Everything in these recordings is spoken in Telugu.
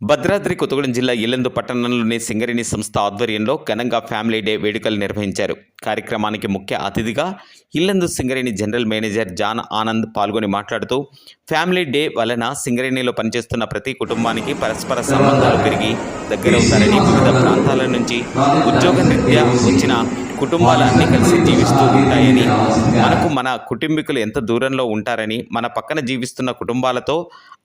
భద్రాద్రి కొత్తగూడెం జిల్లా ఇల్లందు పట్టణంలోని సింగరేణి సంస్థ ఆధ్వర్యంలో ఘనంగా ఫ్యామిలీ డే వేడుకలు నిర్వహించారు. కార్యక్రమానికి ముఖ్య అతిథిగా Yellandu Singareni general manager John Anand పాల్గొని మాట్లాడుతూ ఫ్యామిలీ డే వలన సింగరేణిలో పనిచేస్తున్న ప్రతి కుటుంబానికి పరస్పర సంబంధాలు పెరిగి దగ్గరవుతారని వివిధ ప్రాంతాల నుంచి ఉద్యోగ రీత్యా వచ్చిన కుటుంబాలన్నీ కలిసి జీవిస్తూ ఉంటాయని మనకు మన కుటుంబీకులు ఎంత దూరంలో ఉంటారని మన పక్కన జీవిస్తున్న కుటుంబాలతో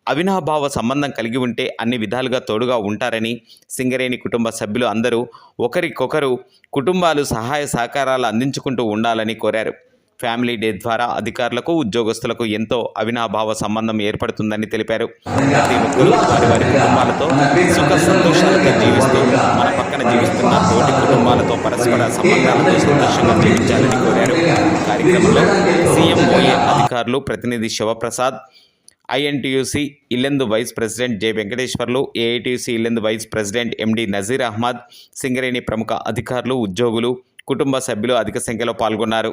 అవినాభావ సంబంధం కలిగి ఉంటే అన్ని విధాలుగా తోడుగా ఉంటారని సింగరేణి కుటుంబ సభ్యులు అందరూ ఒకరికొకరు కుటుంబాలు సహాయ సహకారాలు అందించుకుంటూ ఉండాలని కోరారు. ఫ్యామిలీ డే ద్వారా అధికారులకు ఉద్యోగస్తులకు ఎంతో అవినాభావ సంబంధం ఏర్పడుతుందని తెలిపారు. ప్రతి ఒక్కరూ వారి వారి కుటుంబాలతో సుఖ సంతోషాలతో జీవిస్తూ మన పక్కన జీవిస్తున్న తోటి కుటుంబాలతో పరస్పర సంబంధాలతో సంతోషంగా జీవించాలని కోరారు. కార్యక్రమంలో సీఎంఓఏ అధికారులు ప్రతినిధి Sivaprasad INTUC Yellandu vice president J Venkateswarlu AITUC Yellandu vice president MD Nazeer Ahmed Singareni ప్రముఖ అధికారులు ఉద్యోగులు కుటుంబ సభ్యులు అధిక సంఖ్యలో పాల్గొన్నారు.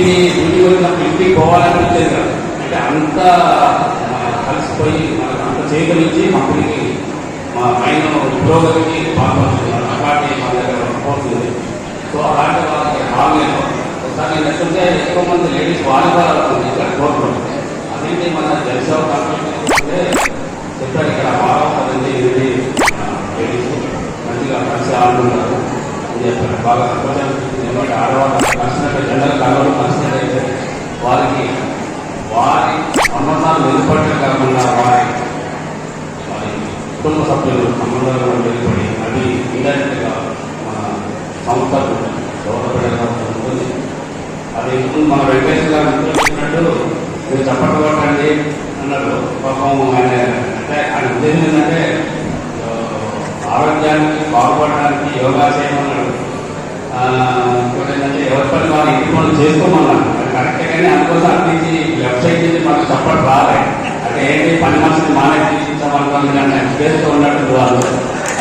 మన ఇంటికి ఇంటికి ఇంటికి పోవాలనిపించేది కాదు. అంటే అంత కలిసిపోయి మనకు అంత మా కంపెనీకి మా మైన ఉద్యోగానికి పాల్పడుతున్నారు అలాంటి మా దగ్గర పోతుంది సో అలాంటి వాళ్ళకి బాగలేదు ఒకసారి ఏంటంటే ఎక్కువ మంది లేడీస్ వాలీబాల్ ఆడుతుంది ఇక్కడ కోరుకుంటుంది అదేంటి మన జలసేవ కాన్ఫరెన్స్ చెప్పారు ఇక్కడ బాగా పదండి లేడీస్. మంచిగా కలిసి ఆడుతున్నారు బాగా సంతోషం ఆడవాళ్ళు కలిసినట్టు జెండర్ కలవడం కలిసినట్టయితే వారికి వారి సంబంధాలు నిలబడటం కాకుండా వారి వారి కుటుంబ సభ్యులు సంబంధాలు కూడా నిలబడి ఇండైరెక్ట్గా మన సంస్థలు దోహదపడేలా ఉంటుంది. అది ఇప్పుడు మన వెంకటేశ్వర గారు చెప్పినట్టు మీరు చప్పట్లు కొట్టండి అన్నారు పాపం ఆయన అంటే ఆయన ఉద్దేశం ఏంటంటే ఆరోగ్యానికి బాగుపడడానికి యోగా చేయమన్నాడు. ఏంటంటే ఎవరి పని వారు ఇంటి పనులు చేసుకోమన్నారు. కరెక్ట్ కరెక్టే కానీ అందుకోసం అట్నుంచి లెఫ్ట్ సైడ్ నుంచి మనకు చప్పట్లు రాలే. అంటే ఏంటి పని మనిషిని మానే తీసుకుంటామనుకోండి చేస్తూ ఉన్నట్టు వాళ్ళు.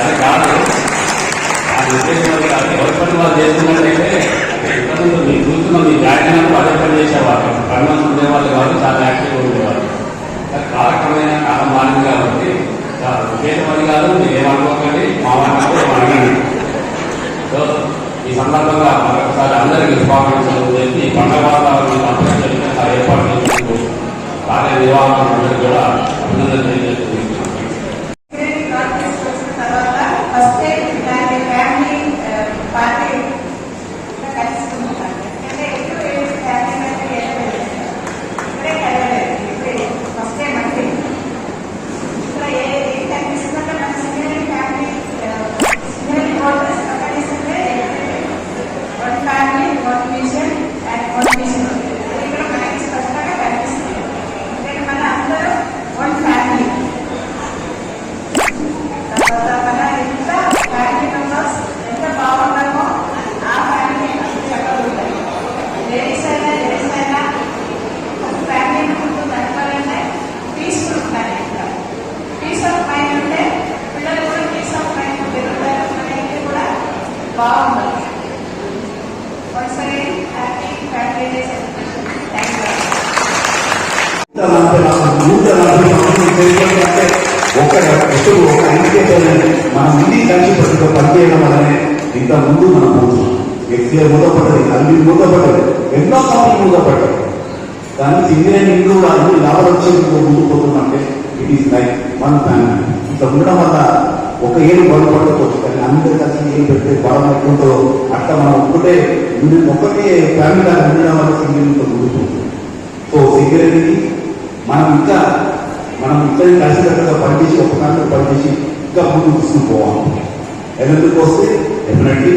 అది కాదు. ఆ ఉద్దేశం ఎవరి పని వాళ్ళు చేస్తున్నట్టయితే అంటే మీరు చూస్తున్నాం. మీ జాయిన్ అయినప్పుడు అదే పని చేసేవాళ్ళు. పని మనుషులు ఉండేవాళ్ళు కాదు చాలా యాక్టివ్గా ఉండేవాళ్ళు. కానీ కాలం మారింది కాబట్టి ఉద్దేశం అది కాదు. మీరు ఏమనుకోకండి మా వాళ్ళు అడగండి. సో ఈ సందర్భంగా మరొకసారి అందరికీ శుభాకాంక్షలు చేసి ఈ పండుగ వాతావరణం అభినందన ఏర్పాటు చేసినందుకు కార్య నిర్వాహకులు కూడా అభినందన తెలియజేస్తున్నాను క్రెడిట్ కార్డ్ తీసుకొచ్చిన తర్వాత ఫస్ట్ దాని ఫ్యామిలీ పార్టీ కలుసుకుంటాను అంటే ఎప్పుడు ఫ్యామిలీ అంటే ఇక్కడే కలవలేదు ఇప్పుడే ఫస్ట్ టైం అంటే ఇక్కడ ఏ ఏం కనిపిస్తుందంటే మన single family single hotels కనిపిస్తుంటే one family one mission and one mission ఇక్కడ మనకి స్పష్టంగా కనిపిస్తుంది అంటే మన అందరూ వన్ ఫ్యామిలీ తర్వాత మన ఎంత ఫ్యామిలీ మెంబర్స్ ఎంత బాగున్నామో ఆ ఫ్యామిలీ చక్కగా ఉంటాయి లేడీస్ అయినా జెంట్స్ అయినా ఫ్యామిలీ ముందు నడపాలంటే పీస్ఫుల్ ఉంటాయి ఇంకా పీస్ ఆఫ్ మైండ్ ఉంటే పిల్లలు కూడా పీస్ ఆఫ్ మైండ్ పెరుగుతారు మన ఇంటి కూడా బాగుంటుంది once again happy family day celebration thank you నలభై నాలుగు నూట నలభై సంవత్సరాలు చేయాలంటే ఒక ఎప్పుడు ఒక ఇండికేటర్ మనం అన్ని కలిసి పనిచేయడం వల్లనే ఇంత ముందు మనం పోతున్నాం ఎస్సీఆర్ మూతపడ్డది అన్ని మూతపడ్డది ఎన్నో కంపెనీలు మూతపడ్డాయి కానీ ఇంట్లో కూడా అన్ని వచ్చే ముందు ఇట్ ఈస్ లైక్ ఫ్యామిలీ ఇట్లా ఉండడం వల్ల ఒక ఏడు బాగుపడకపోవచ్చు అందరు కలిసి ఏం పెడితే బలం ఎక్కుంటుందో అట్లా మనం ఒక్కటే ఒకటే ఫ్యామిలీ లాగా ఉండడం వల్ల సింగరేణి ముందుకు సో సింగరేణికి మనం ఇంకా మనం ఇద్దరు కలిసికట్టుగా పనిచేసి ఒక దాంట్లో పనిచేసి ఇంకా ముందు తీసుకుని పోవాలి ఎందుకు వస్తే డెఫినెట్లీ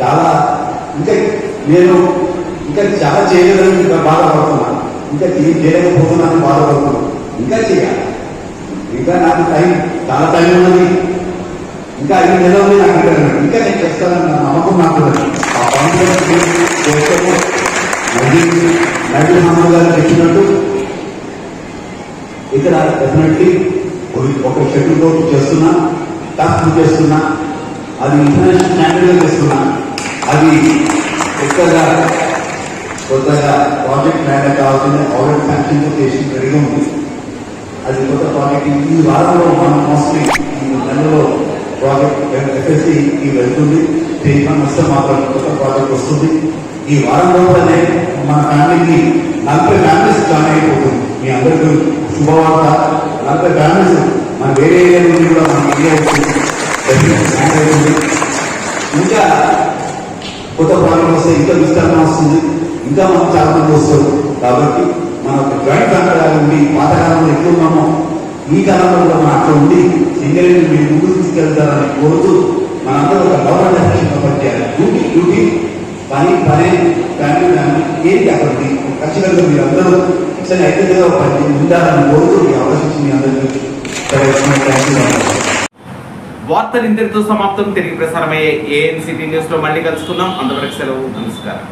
చాలా ఇంకా నేను ఇంకా చాలా చేయలేదని ఇంకా బాధపడుతున్నాను ఇంకా ఏం చేయలేకపోతున్నాను బాధపడుతున్నాను ఇంకా చేయాలి. ఇంకా నాకు టైం చాలా టైం ఉన్నది. ఇంకా ఐదు నెలలు ఉంది నాకు ఇంకా ఇంకా నేను చేస్తానని నా నమ్మకం నాకు ఆ కాన్ఫిడెన్స్ చేస్తాను. నది మహమ్మద్ గారు చెప్పినట్టు ఇక్కడ డెఫినెట్లీ ఒక షెడ్యూల్ కోర్టు చేస్తున్నా టాస్క్ చేస్తున్నా అది ఇంటర్నేషనల్ స్టాండర్డ్ చేస్తున్నా. అది కొత్తగా కొత్తగా ప్రాజెక్ట్ మేనేజ్ కావాల్సింది ఆల్రెడీ శాంక్షన్ చేసి రెడీగా ఉంది. అది కొత్త ప్రాజెక్ట్ ఈ వారంలో మనం మోస్ట్లీ ఈ నెలలో ప్రాజెక్ట్ ఎఫ్ఎస్సి వెళ్తుంది. స్టేజ్ నష్టం మాత్రం కొత్త ప్రాజెక్ట్ వస్తుంది. ఈ వారం లోపలనే మన ఫ్యామిలీకి నలభై ఫ్యామిలీస్ జాయిన్ అయిపోతుంది. మీ అందరికీ శుభవార్త. నలభై ఫ్యామిలీస్ మన వేరే ఏరియా నుండి కూడా మన ఇండియా వస్తుంది ఇంకా కొత్త ప్రాజెక్ట్ వస్తే ఇంకా విస్తరణ వస్తుంది. ఇంకా మనకు చాలా మంది వస్తారు. కాబట్టి మన జాయింట్ ఫ్యామిలీ పాతకాలంలో ఎక్కువ ఉన్నామో ఈ కాలంలో కూడా మనం అట్లా ఉండి సింగల్ మీరు ముందు తీసుకెళ్తారని కోరుతూ మనందరూ ఒక గౌరవ ఎఫెక్షన్ పనిచేయాలి డ్యూటీ డ్యూటీ. పని పని ఫ్యామిలీ ఫ్యామిలీ. ఏంటి అక్కడికి? ఖచ్చితంగా మీరు అందరూ సరే అయితే ఏదో పని ఉండాలని కోరుతూ మీ అవకాశం మీ అందరికీ వార్తలు ఇంతటితో సమాప్తం. తిరిగి ప్రసారమయ్యే ఏఎన్సిటీ న్యూస్లో మళ్ళీ కలుసుకుందాం అంతవరకు సెలవు. నమస్కారం.